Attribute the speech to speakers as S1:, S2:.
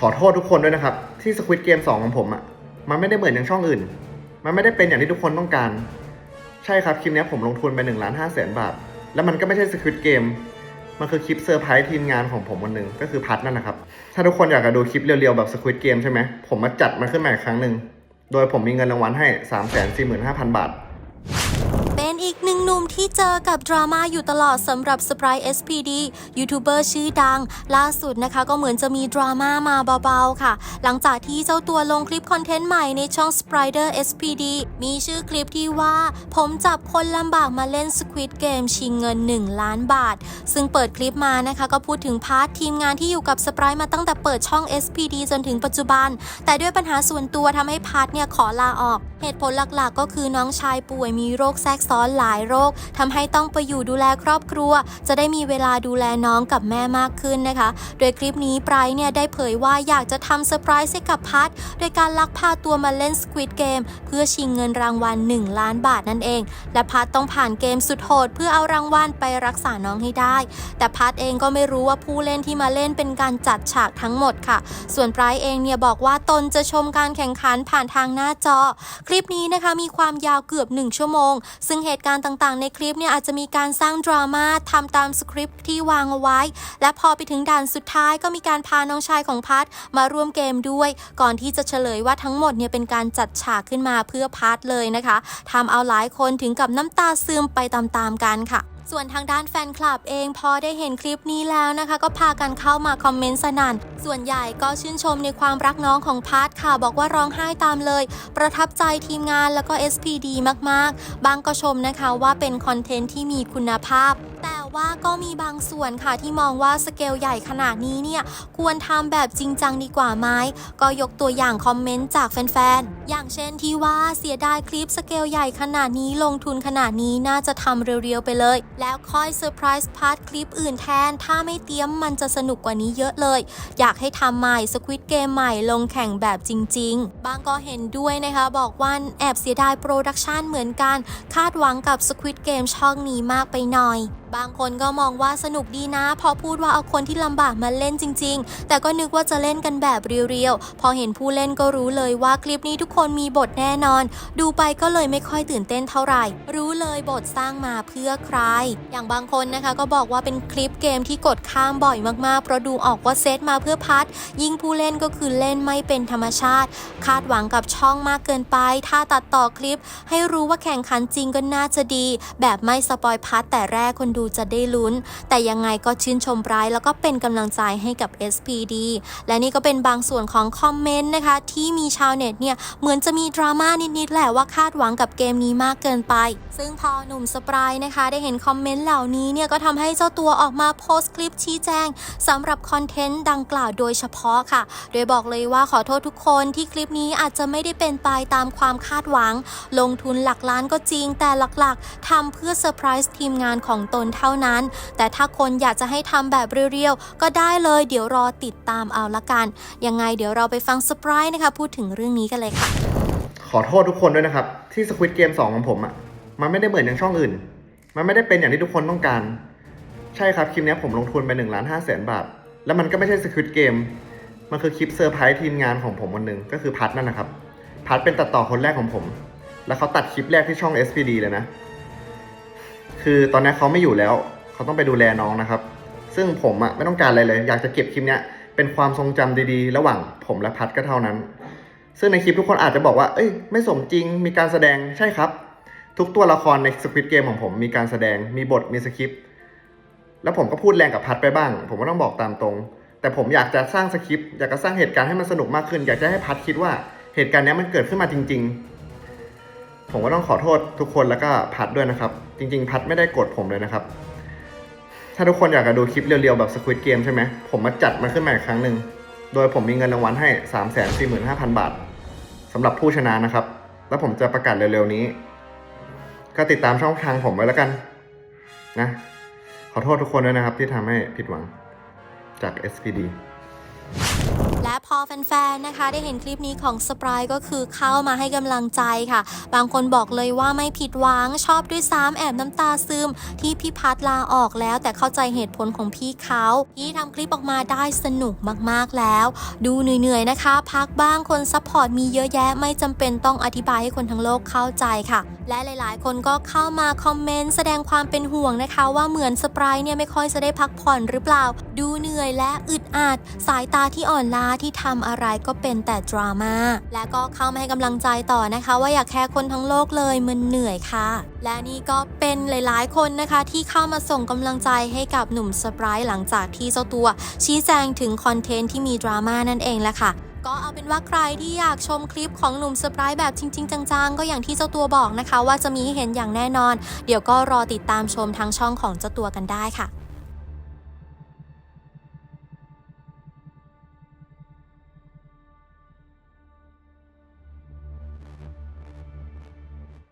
S1: ขอโทษทุกคนด้วยนะครับ ที่สควิตเกม2ของผมอะ่ะ มันไม่ได้เหมือนอย่างช่องอื่น มันไม่ได้เป็นอย่างที่ทุกคนต้องการ ใช่ครับ คลิปนี้ผมลงทุนไป1ล้าน5แสนบาท แล้วมันก็ไม่ใช่สควิตเกมมันคือคลิปเซอร์ไพรส์ทีมงานของผมวันหนึ่งก็คือพัดนั่นนะครับ ถ้าทุกคนอยากจะดูคลิปเรียวๆ แบบสควิตเกมใช่ไหมผมมาจัดมันขึ้นมาอีกครั้งหนึ่งโดยผมมีเงินรางวัลให้ 3 4 5 0 0 0 บาท
S2: เป็นอีกหนึ่งหนุ่มที่เจอกับดราม่าอยู่ตลอดสำหรับสปาย SPD ยูทูบเบอร์ชื่อดัง ล่าสุดนะคะก็เหมือนจะมีดราม่ามาเบาๆค่ะ หลังจากที่เจ้าตัวลงคลิปคอนเทนต์ใหม่ในช่อง Sprider SPD มีชื่อคลิปที่ว่า ผมจับคนลำบากมาเล่น Squid Game ชิงเงิน 1 ล้านบาท ซึ่งเปิดคลิปมานะคะก็พูดถึงพาร์ททีมงานที่อยู่กับสปายมาตั้งแต่เปิดช่อง SPD จนถึงปัจจุบัน แต่ด้วยปัญหาส่วนตัวทำให้พาร์ทเนี่ยขอลาออก เหตุผลหลักๆ ก็คือน้องชายป่วยมีโรคแทรกซ้อนหลายโรคทำให้ต้องไปอยู่ดูแลครอบครัว จะได้มีเวลาดูแลน้องกับแม่มากขึ้นนะคะ โดยคลิปนี้ไบรท์เนี่ยได้เผยว่าอยากจะทำเซอร์ไพรส์ให้กับพัทโดยการลักพาตัวมาเล่น Squid Game เพื่อชิงเงินรางวัล 1 ล้านบาทนั่นเอง และพัทต้องผ่านเกมสุดโหด เพื่อเอารางวัลไปรักษาน้องให้ได้ แต่พัทเองก็ไม่รู้ว่าผู้เล่นที่มาเล่นเป็นการจัดฉากทั้งหมดค่ะ ส่วนไบรท์เองเนี่ยบอกว่าตนจะชมการแข่งขันผ่านทางหน้าจอ คลิปนี้นะคะมีความยาวเกือบ 1 ชั่วโมง ซึ่งเหตุการณ์ต่างๆ ในคลิปเนี่ยอาจจะมีการสร้างดราม่าทำตามสคริปต์ที่วางเอาไว้ และพอไปถึงด่านสุดท้ายก็มีการพาน้องชายของพัทมาร่วมเกมด้วย ก่อนที่จะเฉลยว่าทั้งหมดเนี่ยเป็นการจัดฉากขึ้นมาเพื่อพัทเลยนะคะทำเอาหลายคนถึงกับน้ำตาซึมไปตามๆกันค่ะ ส่วนทางด้านแฟนคลับเองพอได้เห็นคลิปนี้แล้วนะคะ ก็พากันเข้ามาคอมเมนต์สนั่น ส่วนใหญ่ก็ชื่นชมในความรักน้องของพาร์ทค่ะ บอกว่าร้องไห้ตามเลย ประทับใจทีมงานแล้วก็ SPD มากๆ บางก็ชมนะคะว่าเป็นคอนเทนต์ที่มีคุณภาพ แต่ว่าก็มีบางส่วนค่ะที่มองว่าสเกลใหญ่ขนาดนี้เนี่ยควรทำแบบจริงจังดีกว่าไหมก็ยกตัวอย่างคอมเมนต์จากแฟนๆ อย่างเช่นที่ว่าเสียดายคลิปสเกลใหญ่ขนาดนี้ลงทุนขนาดนี้น่าจะทำเรียวๆไปเลย แล้วค่อยเซอร์ไพรส์พาร์ทคลิปอื่นแทน ถ้าไม่เตรียมมันจะสนุกกว่านี้เยอะเลย อยากให้ทำใหม่สควิตเกมใหม่ลงแข่งแบบจริง ๆ บางก็เห็นด้วยนะคะ บอกว่าแอบเสียดายโปรดักชันเหมือนกัน คาดหวังกับสควิตเกมช่องนี้มากไปหน่อยบางคนก็มองว่าสนุกดีนะ พอพูดว่าเอาคนที่ลำบากมาเล่นจริง ๆ แต่ก็นึกว่าจะเล่นกันแบบเรียวๆ พอเห็นผู้เล่นก็รู้เลยว่าคลิปนี้ทุกคนมีบทแน่นอน ดูไปก็เลยไม่ค่อยตื่นเต้นเท่าไหร่ รู้เลยบทสร้างมาเพื่อใคร อย่างบางคนนะคะก็บอกว่าเป็นคลิปเกมที่กดข้ามบ่อยมากๆ เพราะดูออกว่าเซตมาเพื่อพัด ยิ่งผู้เล่นก็คือเล่นไม่เป็นธรรมชาติ คาดหวังกับช่องมากเกินไป ถ้าตัดต่อคลิป ให้รู้ว่าแข่งขันจริงก็น่าจะดี แบบไม่สปอยพัดแต่แรกคนดูจะได้ลุ้น แต่ยังไงก็ชื่นชมไบรท์แล้วก็เป็นกำลังใจให้กับ SPD และนี่ก็เป็นบางส่วนของคอมเมนต์นะคะ ที่มีชาวเน็ตเนี่ยเหมือนจะมีดราม่านิดๆแหละว่าคาดหวังกับเกมนี้มากเกินไป ซึ่งพอหนุ่มสปรายนะคะ ได้เห็นคอมเมนต์เหล่านี้เนี่ยก็ทำให้เจ้าตัวออกมาโพสต์คลิปชี้แจงสำหรับคอนเทนต์ดังกล่าวโดยเฉพาะค่ะ โดยบอกเลยว่าขอโทษทุกคนที่คลิปนี้อาจจะไม่ได้เป็นไปตามความคาดหวัง ลงทุนหลักล้านก็จริง แต่หลักๆทำเพื่อเซอร์ไพรส์ทีมงานของตนเท่านั้น แต่ถ้าคนอยากจะให้ทำแบบเรียวๆ ก็ได้เลยเดี๋ยวรอติดตามเอาละกัน ยังไงเดี๋ยวเราไปฟังสปรายนะคะ พูดถึงเรื่องนี้กันเลยค่ะ
S1: ขอโทษทุกคนด้วยนะครับ ที่สควิตเกม2ของผมอะ่ะมันไม่ได้เหมือนอย่างช่องอื่น มันไม่ได้เป็นอย่างที่ทุกคนต้องการ ใช่ครับคลิปนี้ผมลงทุนไป1ล้าน5แสนบาท แล้วมันก็ไม่ใช่สควิตเกมมันคือคลิปเซอร์ไพรส์ทีมงานของผมวันหนึ่งก็คือพัทนั่นนะครับพัทเป็นตัดต่อคนแรกของผม แล้วเขาตัดคลิปแรกที่ช่อง SPD เลยนะ คือตอนนี้เขาไม่อยู่แล้ว เขาต้องไปดูแลน้องนะครับ ซึ่งผมอะไม่ต้องการอะไรเลย อยากจะเก็บคลิปเนี้ยเป็นความทรงจำดีๆ ระหว่างผมและพัทก็เท่านั้น ซึ่งในคลิปทุกคนอาจจะบอกว่า เอ้ย ไม่สมจริง มีการแสดง ใช่ครับ ทุกตัวละครในสควิตเกมของผมมีการแสดง มีบท มีสคริปต์ แล้วผมก็พูดแรงกับพัดไปบ้าง ผมก็ต้องบอกตามตรง แต่ผมอยากจะสร้างสคริปต์ อยากจะสร้างเหตุการณ์ให้มันสนุกมากขึ้น อยากจะให้พัดคิดว่าเหตุการณ์นี้มันเกิดขึ้นมาจริง ๆ ผมก็ต้องขอโทษทุกคนแล้วก็พัดด้วยนะครับ จริง ๆ พัดไม่ได้โกรธผมเลยนะครับ ถ้าทุกคนอยากจะดูคลิปเรียวๆแบบสควิตเกมใช่ไหมผมมาจัดมันขึ้นมาอีกครั้งหนึ่งโดยผมมีเงินรางวัลให้ 3 4 5 0 0 0 บาทำหรับผู้ชนะนะครับ แล้วผมจะประกาศเร็วๆนี้ ก็ติดตามช่องทางผมไว้แล้วกันนะขอโทษทุกคนด้วยนะครับที่ทำให้ผิดหวังจาก SPD
S2: และพอแฟนๆ นะคะ ได้เห็นคลิปนี้ของสปรายก็คือเข้ามาให้กำลังใจค่ะ บางคนบอกเลยว่าไม่ผิดหวังชอบด้วยซ้ำแอบน้ำตาซึม ที่พี่พัดลาออกแล้ว แต่เข้าใจเหตุผลของพี่เขาที่ทำคลิปออกมาได้สนุกมากๆแล้ว ดูเหนื่อยๆ นะคะ พักบ้างคนซัพพอร์ตมีเยอะแยะไม่จำเป็นต้องอธิบายให้คนทั้งโลกเข้าใจค่ะ และหลายๆ คนก็เข้ามาคอมเมนต์แสดงความเป็นห่วงนะคะ ว่าเหมือนสปรายเนี่ยไม่ค่อยจะได้พักผ่อนหรือเปล่า ดูเหนื่อยและอึดอัด สายตาที่อ่อนล้าที่ทำอะไรก็เป็นแต่ดราม่าและก็เข้ามาให้กำลังใจต่อนะคะ ว่าอยากแค่คนทั้งโลกเลยมันเหนื่อยค่ะ และนี่ก็เป็นหลายๆ คนนะคะ ที่เข้ามาส่งกำลังใจให้กับหนุ่มสปรายหลังจากที่เจ้าตัว ชี้แจงถึงคอนเทนต์ที่มีดราม่านั่นเองแหละค่ะก็เอาเป็นว่าใครที่อยากชมคลิปของหนุ่มเซอร์ไพรส์แบบจริง ๆ จัง ๆ ก็อย่างที่เจ้าตัวบอกนะคะ ว่าจะมีให้เห็นอย่างแน่นอน เดี๋ยวก็รอติดตามชมทางช่องของเจ้าตัวกันได้ค่ะ